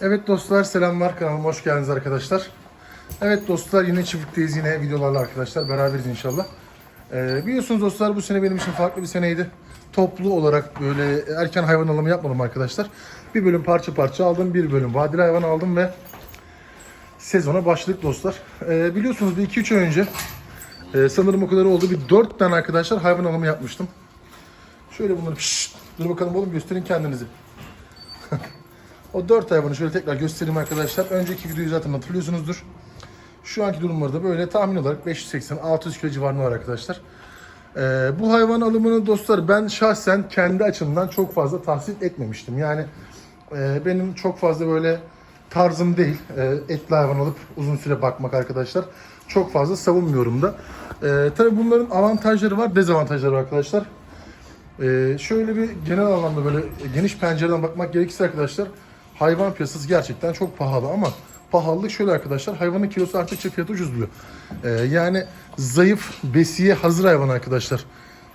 Evet dostlar selamlar kanalıma hoş geldiniz arkadaşlar. Evet dostlar yine çiftlikteyiz yine videolarla arkadaşlar beraberiz inşallah. Ee, biliyorsunuz dostlar bu sene benim için farklı bir seneydi. Toplu olarak böyle erken hayvan alımı yapmadım arkadaşlar. Bir bölüm parça parça aldım, bir bölüm vadeli hayvan aldım ve sezona başladık dostlar. Ee, biliyorsunuz bir 2-3 ay önce e, sanırım o kadar oldu bir 4 tane arkadaşlar hayvan alımı yapmıştım. Şöyle bunları Şşt, dur bakalım oğlum gösterin kendinizi. O 4 hayvanı şöyle tekrar göstereyim arkadaşlar. Önceki videoyu zaten hatırlıyorsunuzdur. Şu anki durumları da böyle tahmin olarak 580-600 kilo civarında var arkadaşlar. Ee, bu hayvan alımını dostlar ben şahsen kendi açımdan çok fazla tahsil etmemiştim. Yani e, benim çok fazla böyle tarzım değil. E, etli hayvan alıp uzun süre bakmak arkadaşlar. Çok fazla savunmuyorum da. E, tabii bunların avantajları var, dezavantajları var arkadaşlar. Ee, şöyle bir genel anlamda böyle geniş pencereden bakmak gerekirse arkadaşlar hayvan piyasası gerçekten çok pahalı ama pahalılık şöyle arkadaşlar hayvanın kilosu arttıkça fiyatı ucuzluyor. Ee, yani zayıf besiye hazır hayvan arkadaşlar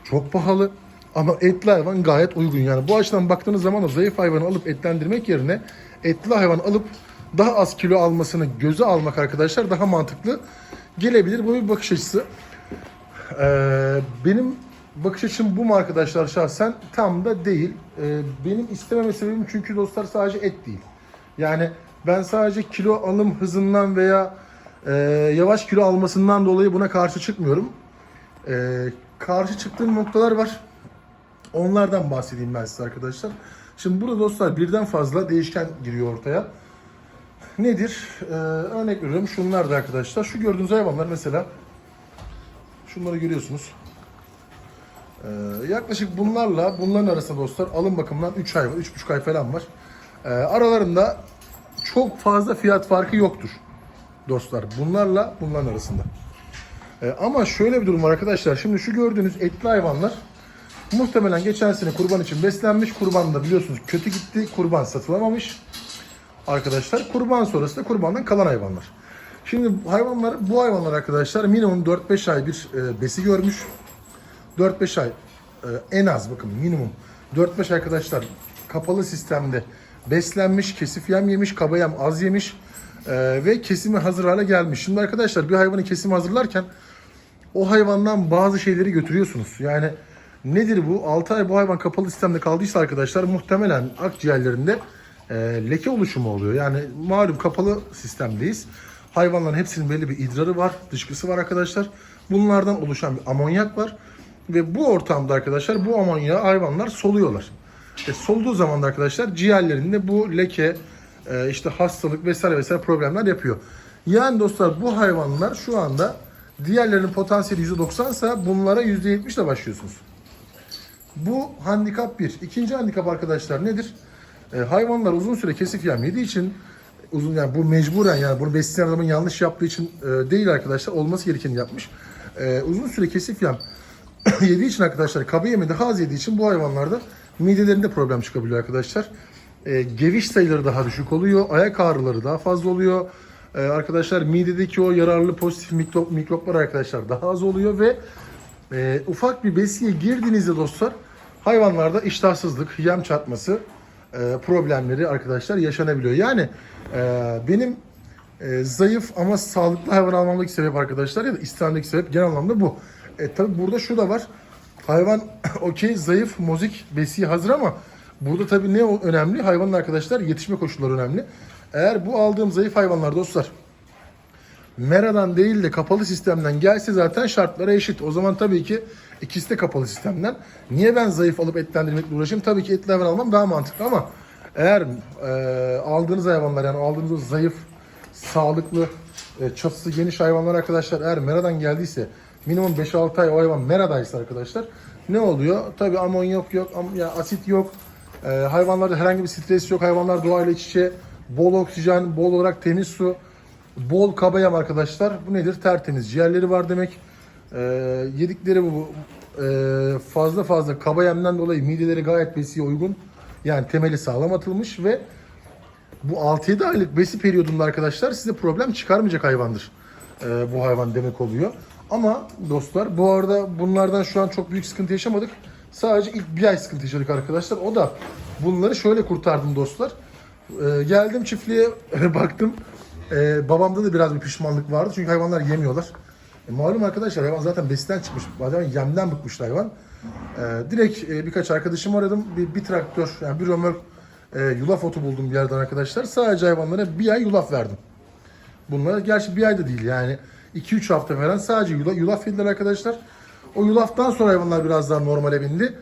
çok pahalı ama etli hayvan gayet uygun. Yani bu açıdan baktığınız zaman da zayıf hayvanı alıp etlendirmek yerine etli hayvan alıp daha az kilo almasını göze almak arkadaşlar daha mantıklı gelebilir. Bu bir bakış açısı. Ee, benim bakış açım bu mu arkadaşlar şahsen? Tam da değil. Ee, benim istememe sebebim çünkü dostlar sadece et değil. Yani ben sadece kilo alım hızından veya e, yavaş kilo almasından dolayı buna karşı çıkmıyorum. Ee, karşı çıktığım noktalar var. Onlardan bahsedeyim ben size arkadaşlar. Şimdi burada dostlar birden fazla değişken giriyor ortaya. Nedir? Ee, örnek veriyorum şunlar da arkadaşlar. Şu gördüğünüz hayvanlar mesela Şunları görüyorsunuz. Ee, yaklaşık bunlarla bunların arasında dostlar alım bakımından 3 ay var, 3,5 ay falan var. Ee, aralarında çok fazla fiyat farkı yoktur dostlar. Bunlarla bunların arasında. Ee, ama şöyle bir durum var arkadaşlar. Şimdi şu gördüğünüz etli hayvanlar muhtemelen geçen sene kurban için beslenmiş. Kurban da biliyorsunuz kötü gitti. Kurban satılamamış. Arkadaşlar kurban sonrası da kurbandan kalan hayvanlar. Şimdi hayvanlar bu hayvanlar arkadaşlar minimum 4-5 ay bir e, besi görmüş. 4-5 ay e, en az bakın minimum 4-5 arkadaşlar kapalı sistemde beslenmiş, kesif yem yemiş, kaba yem az yemiş e, ve kesimi hazır hale gelmiş. Şimdi arkadaşlar bir hayvanı kesimi hazırlarken o hayvandan bazı şeyleri götürüyorsunuz. Yani nedir bu? 6 ay bu hayvan kapalı sistemde kaldıysa arkadaşlar muhtemelen akciğerlerinde e, leke oluşumu oluyor. Yani malum kapalı sistemdeyiz. Hayvanların hepsinin belli bir idrarı var, dışkısı var arkadaşlar. Bunlardan oluşan bir amonyak var. Ve bu ortamda arkadaşlar bu amonyağı hayvanlar soluyorlar. E, soluduğu zaman da arkadaşlar ciğerlerinde bu leke, e, işte hastalık vesaire vesaire problemler yapıyor. Yani dostlar bu hayvanlar şu anda diğerlerinin potansiyeli %90 ise bunlara %70 ile başlıyorsunuz. Bu handikap 1. İkinci handikap arkadaşlar nedir? E, hayvanlar uzun süre kesif yem yediği için uzun yani bu mecburen yani bunu besleyen adamın yanlış yaptığı için e, değil arkadaşlar. Olması gerekeni yapmış. E, uzun süre kesif yem yediği için arkadaşlar kaba yemi daha az yediği için bu hayvanlarda midelerinde problem çıkabiliyor arkadaşlar. E, geviş sayıları daha düşük oluyor. Ayak ağrıları daha fazla oluyor. E, arkadaşlar midedeki o yararlı pozitif mikrop, mikroplar arkadaşlar daha az oluyor ve e, ufak bir besiye girdiğinizde dostlar hayvanlarda iştahsızlık, yem çarpması e, problemleri arkadaşlar yaşanabiliyor. Yani e, benim e, zayıf ama sağlıklı hayvan almamdaki sebep arkadaşlar ya da istemdeki sebep genel anlamda bu. E, tabi burada şu da var. Hayvan okey zayıf, mozik, besiye hazır ama burada tabi ne önemli? Hayvanın arkadaşlar yetişme koşulları önemli. Eğer bu aldığım zayıf hayvanlar dostlar Mera'dan değil de kapalı sistemden gelse zaten şartlara eşit. O zaman tabii ki ikisi de kapalı sistemden. Niye ben zayıf alıp etlendirmekle uğraşayım? Tabii ki etli hayvan almam daha mantıklı ama eğer e, aldığınız hayvanlar yani aldığınız zayıf, sağlıklı, e, çatısı geniş hayvanlar arkadaşlar eğer Mera'dan geldiyse minimum 5-6 ay o hayvan Mera'daysa arkadaşlar ne oluyor? Tabii amonyak yok, am, ya asit yok. E, hayvanlarda herhangi bir stres yok. Hayvanlar doğayla iç içe. Bol oksijen, bol olarak temiz su. Bol kaba yem arkadaşlar. Bu nedir? Tertemiz ciğerleri var demek. Ee, yedikleri bu e, fazla fazla kaba yemden dolayı mideleri gayet besiye uygun. Yani temeli sağlam atılmış ve bu 6-7 aylık besi periyodunda arkadaşlar size problem çıkarmayacak hayvandır. Ee, bu hayvan demek oluyor. Ama dostlar bu arada bunlardan şu an çok büyük sıkıntı yaşamadık. Sadece ilk bir ay sıkıntı yaşadık arkadaşlar. O da bunları şöyle kurtardım dostlar. Ee, geldim çiftliğe baktım. Ee, babamda da biraz bir pişmanlık vardı çünkü hayvanlar yemiyorlar. E, malum arkadaşlar hayvan zaten besten çıkmış. Bazen yemden bıkmıştı hayvan. Ee, direkt e, birkaç arkadaşım aradım. Bir, bir traktör yani bir römork e, yulaf otu buldum bir yerden arkadaşlar. Sadece hayvanlara bir ay yulaf verdim. Bunlara gerçi bir ayda değil yani 2-3 hafta falan sadece yulaf, yulaf yediler arkadaşlar. O yulaftan sonra hayvanlar biraz daha normale bindi.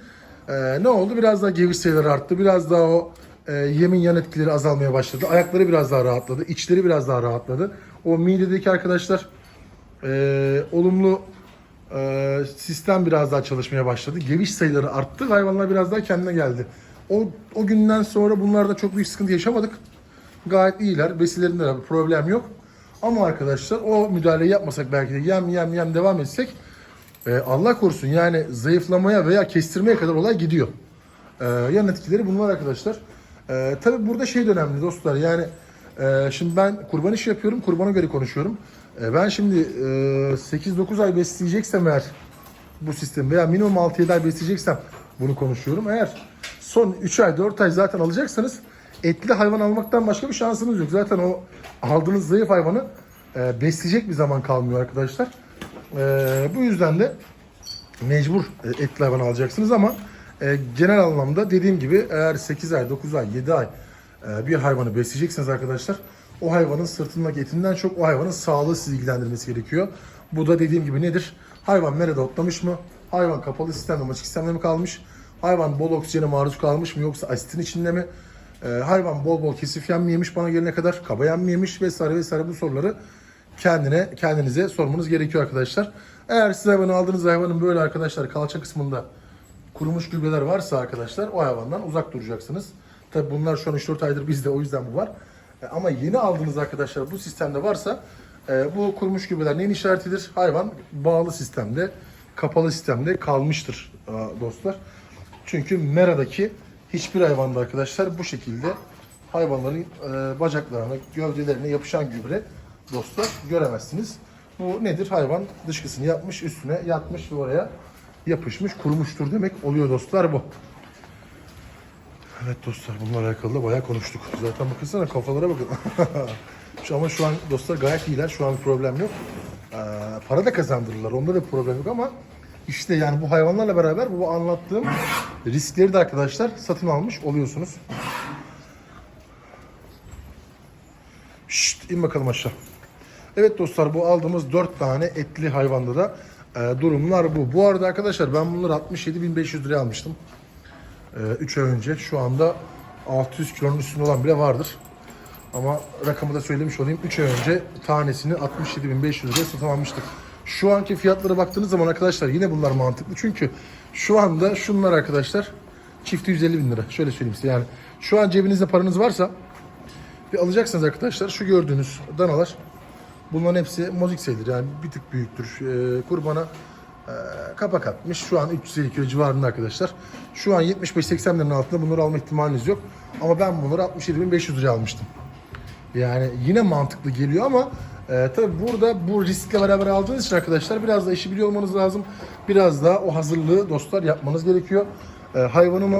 Ee, ne oldu? Biraz daha geviş sayıları arttı. Biraz daha o e, yemin yan etkileri azalmaya başladı. Ayakları biraz daha rahatladı. içleri biraz daha rahatladı. O midedeki arkadaşlar e, olumlu e, sistem biraz daha çalışmaya başladı. Geviş sayıları arttı. Hayvanlar biraz daha kendine geldi. O, o günden sonra bunlarda çok büyük sıkıntı yaşamadık. Gayet iyiler. Besilerinde de problem yok. Ama arkadaşlar o müdahaleyi yapmasak belki de yem yem yem devam etsek e, Allah korusun yani zayıflamaya veya kestirmeye kadar olay gidiyor. E, yan etkileri bunlar arkadaşlar. E, tabii burada şey de önemli dostlar yani e, şimdi ben kurban işi yapıyorum kurbana göre konuşuyorum. E, ben şimdi e, 8-9 ay besleyeceksem eğer bu sistemi veya minimum 6-7 ay besleyeceksem bunu konuşuyorum. Eğer son 3 ay 4 ay zaten alacaksanız etli hayvan almaktan başka bir şansınız yok. Zaten o aldığınız zayıf hayvanı e, besleyecek bir zaman kalmıyor arkadaşlar. E, bu yüzden de mecbur e, etli hayvan alacaksınız ama e, genel anlamda dediğim gibi eğer 8 ay, 9 ay, 7 ay e, bir hayvanı besleyeceksiniz arkadaşlar o hayvanın sırtındaki etinden çok o hayvanın sağlığı sizi ilgilendirmesi gerekiyor. Bu da dediğim gibi nedir? Hayvan merada otlamış mı? Hayvan kapalı sistemde mi açık sistemde mi kalmış? Hayvan bol oksijene maruz kalmış mı yoksa asitin içinde mi? E, hayvan bol bol kesif yem mi yemiş bana gelene kadar? Kaba yem mi yemiş vesaire vesaire bu soruları kendine kendinize sormanız gerekiyor arkadaşlar. Eğer siz hayvanı aldığınız hayvanın böyle arkadaşlar kalça kısmında kurumuş gübreler varsa arkadaşlar o hayvandan uzak duracaksınız. Tabi bunlar şu an 3-4 aydır bizde o yüzden bu var. E, Ama yeni aldığınız arkadaşlar bu sistemde varsa e, bu kurumuş gübreler neyin işaretidir? Hayvan bağlı sistemde, kapalı sistemde kalmıştır e, dostlar. Çünkü meradaki hiçbir hayvanda arkadaşlar bu şekilde hayvanların e, bacaklarına, gövdelerine yapışan gübre dostlar göremezsiniz. Bu nedir? Hayvan dışkısını yapmış, üstüne yatmış ve oraya yapışmış, kurumuştur demek oluyor dostlar bu. Evet dostlar bununla alakalı da bayağı konuştuk. Zaten bakınsana kafalara bakın. Ama şu an dostlar gayet iyiler. Şu an problem yok. Ee, para da kazandırırlar. Onda da problem yok ama işte yani bu hayvanlarla beraber bu anlattığım riskleri de arkadaşlar satın almış oluyorsunuz. Şşt in bakalım aşağı. Evet dostlar bu aldığımız 4 tane etli hayvanda da e, durumlar bu. Bu arada arkadaşlar ben bunları 67.500 liraya almıştım. 3 ay önce. Şu anda 600 kilonun üstünde olan bile vardır. Ama rakamı da söylemiş olayım. 3 ay önce tanesini 67.500 liraya satın almıştık. Şu anki fiyatlara baktığınız zaman arkadaşlar yine bunlar mantıklı. Çünkü şu anda şunlar arkadaşlar çifti 150 bin lira. Şöyle söyleyeyim size yani. Şu an cebinizde paranız varsa bir alacaksınız arkadaşlar. Şu gördüğünüz danalar bunların hepsi mozik. Yani bir tık büyüktür. Ee, kurbana e, kapak atmış. Şu an 350 kilo civarında arkadaşlar. Şu an 75-80 liranın altında bunları alma ihtimaliniz yok. Ama ben bunları 67.500 liraya almıştım. Yani yine mantıklı geliyor ama e, tabii burada bu riskle beraber aldığınız için arkadaşlar biraz da işi biliyor olmanız lazım. Biraz da o hazırlığı dostlar yapmanız gerekiyor. E, hayvanın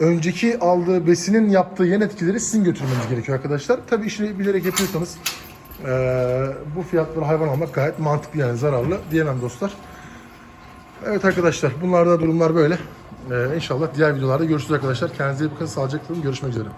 önceki aldığı besinin yaptığı yan etkileri sizin götürmeniz gerekiyor arkadaşlar. Tabii işini bilerek yapıyorsanız e, bu fiyatlara hayvan almak gayet mantıklı yani zararlı diyemem dostlar. Evet arkadaşlar bunlarda durumlar böyle. Ee, inşallah diğer videolarda görüşürüz arkadaşlar. Kendinize iyi bakın. Sağlıcakla. Görüşmek üzere.